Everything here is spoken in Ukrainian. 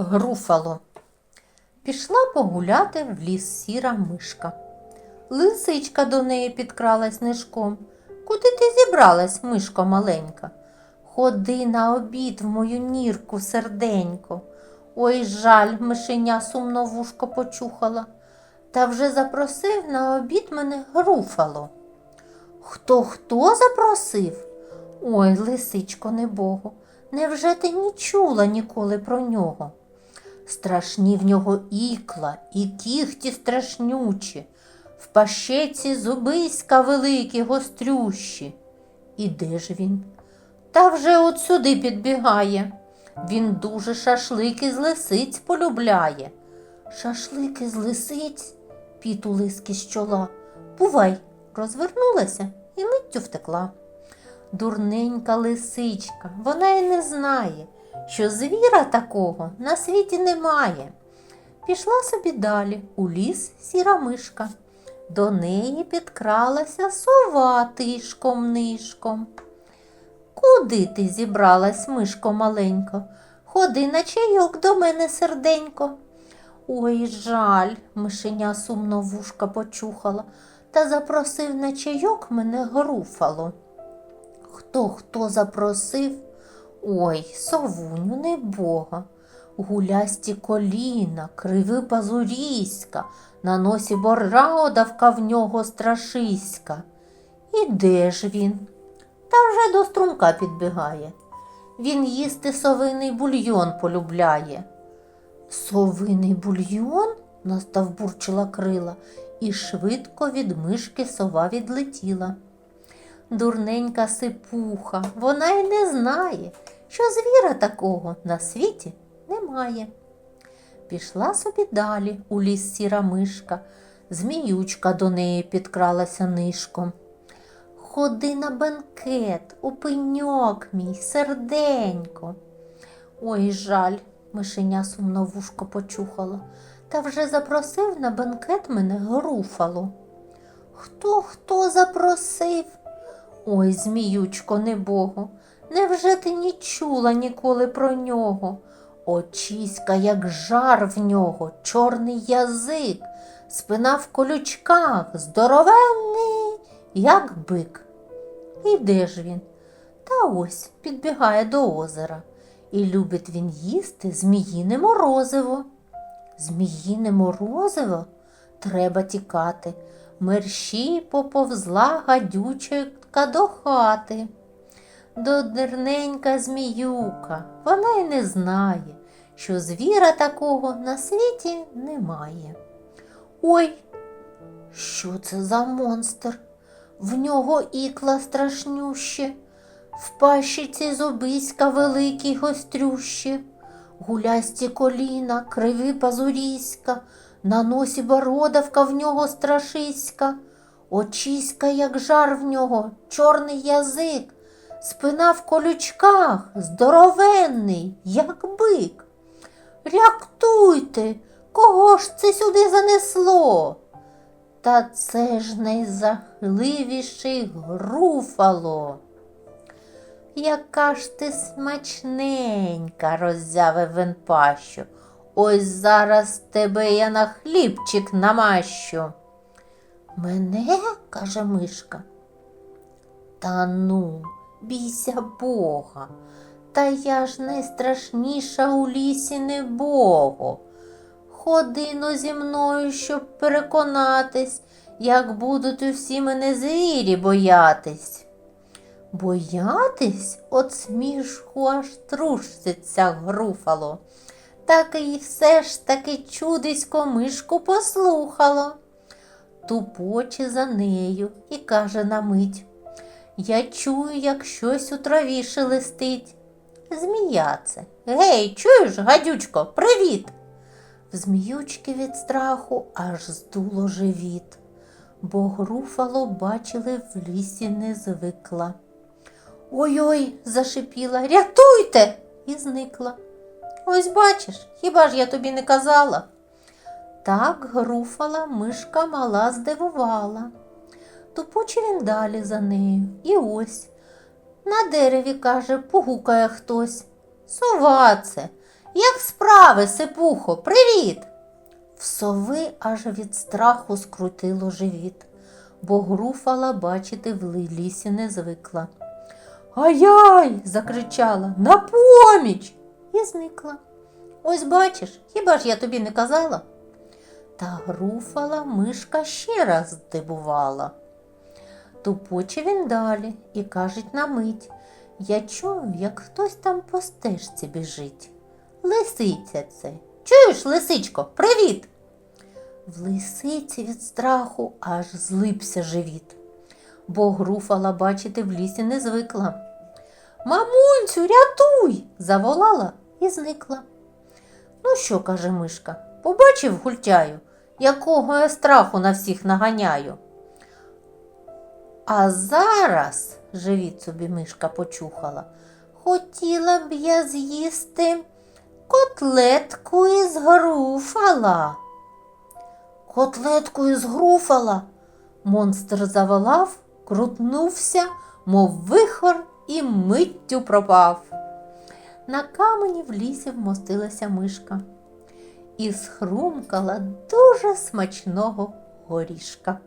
Груфало. Пішла погуляти в ліс сіра мишка. Лисичка до неї підкралась нишком. Куди ти зібралась, мишко маленька? Ходи на обід в мою нірку, серденько. Ой, жаль, мишеня сумно вушко почухала. Та вже запросив на обід мене груфало. Хто хто запросив? Ой, лисичко небого, невже ти не чула ніколи про нього? Страшні в нього ікла і кіхті страшнючі, в пащеці зубиська великі гострющі. І де ж він? Та вже от сюди підбігає. Він дуже шашлики з лисиць полюбляє. Шашлики з лисиць, піт у лиски з чола. Бувай, розвернулася і миттю втекла. Дурненька лисичка, вона й не знає, що звіра такого на світі немає. Пішла собі далі у ліс сіра мишка. До неї підкралася сова тишком нишком. Куди ти зібралась, мишко маленько? Ходи на чайок до мене, серденько. Ой, жаль, мишеня сумно вушка почухала та запросив на чайок мене груфало. Хто хто запросив? Ой, совуню, не бога. Гулясті коліна, криви пазуріська, на носі бородавка в нього страшиська. І де ж він? Та вже до струмка підбігає. Він їсти совиний бульйон полюбляє. Совиний бульйон? наставбурчила крила, і швидко від мишки сова відлетіла. Дурненька сипуха, вона й не знає, що звіра такого на світі немає. Пішла собі далі у ліс сіра мишка, зміючка до неї підкралася нишком. Ходи на бенкет, у пеньок мій, серденько. Ой, жаль, мишеня сумно вушко почухало, та вже запросив на бенкет мене груфало. Хто хто запросив? Ой, зміючко небого, невже ти не чула ніколи про нього? Очіська, як жар в нього, чорний язик, спина в колючках, здоровенний, як бик. І де ж він? Та ось підбігає до озера, і любить він їсти зміїне морозиво. Зміїне морозиво треба тікати. Мерщій поповзла гадючка до хати. Додерненька зміюка, вона й не знає, що звіра такого на світі немає. Ой, що це за монстр? В нього ікла страшнющі, в пащиці зубиська великі гострющі, гулясті коліна, криві пазуріська, на носі бородавка в нього страшиська, очіська, як жар в нього, чорний язик, спина в колючках, здоровенний, як бик. Ряктуйте, кого ж це сюди занесло? Та це ж найзахливіший груфало. Яка ж ти смачненька, роззявив він пащу. Ось зараз тебе я на хлібчик намащу. Мене? каже мишка. Та ну, бійся Бога. Та я ж найстрашніша у лісі не Богу. Ходи но зі мною, щоб переконатись, як будуть усі мене звірі боятись. Боятись? От смішку аж трушиться груфало. Так і все ж таки чудисько мишку послухало. Тупоче за нею і каже на мить. Я чую, як щось у траві шелестить. Змія це. Гей, чуєш, гадючко, привіт. В зміючки від страху аж здуло живіт, бо груфало бачили в лісі не звикла. Ой-ой, зашипіла, рятуйте! і зникла. Ось бачиш, хіба ж я тобі не казала? Так груфала мишка мала здивувала. Тупоче він далі за нею. І ось. На дереві, каже, погукає хтось. Сова це. Як справи, сипухо, привіт. В сови аж від страху скрутило живіт, бо груфала бачити в лісі не звикла. Ай-яй! закричала на поміч і зникла. Ось бачиш, хіба ж я тобі не казала? Та груфала мишка ще раз здивувала. Тупоче він далі і кажуть на мить. Я чую, як хтось там по стежці біжить. Лисиця це. Чуєш, лисичко, привіт. В лисиці від страху аж злипся живіт, бо груфала бачити в лісі не звикла. Мамунцю, рятуй! заволала і зникла. Ну що, каже мишка, побачив гультяю, якого я страху на всіх наганяю. А зараз, живіт собі мишка почухала, хотіла б я з'їсти котлетку із груфала. Котлетку із груфала. Монстр заволав, крутнувся, мов вихор, і миттю пропав. На камені в лісі вмостилася мишка і схрумкала дуже смачного горішка.